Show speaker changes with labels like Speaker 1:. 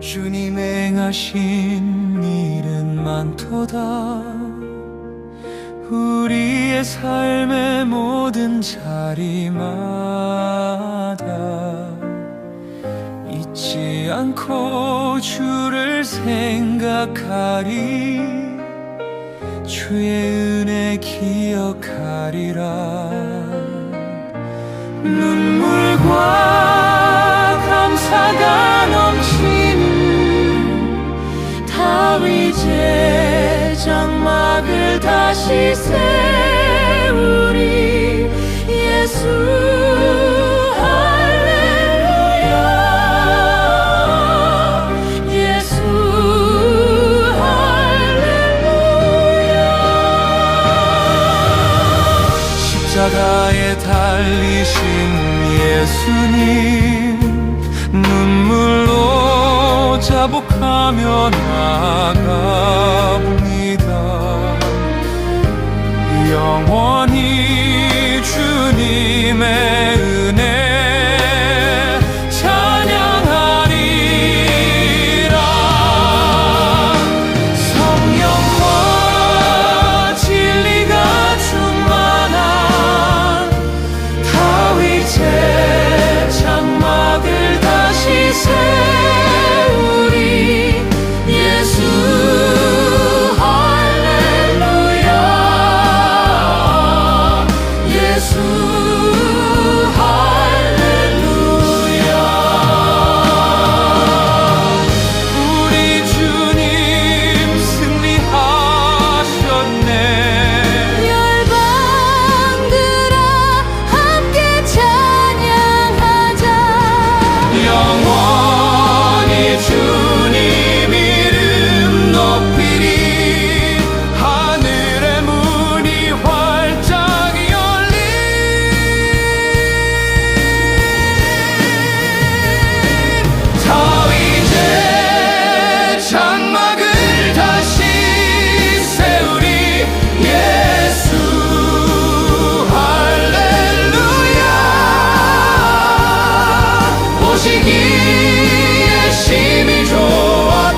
Speaker 1: 주님 행하신 일은 많도다. 우리의 삶의 모든 자리만 않고 주를 생각하리. 주의 은혜 기억하리라. 눈물과 감사가 넘치는 다윗의 장막을 다시 세 십자가에 달리신 예수님 눈물로 자복하며 나아갑니다. 영원히 주님의 영원히 주 是你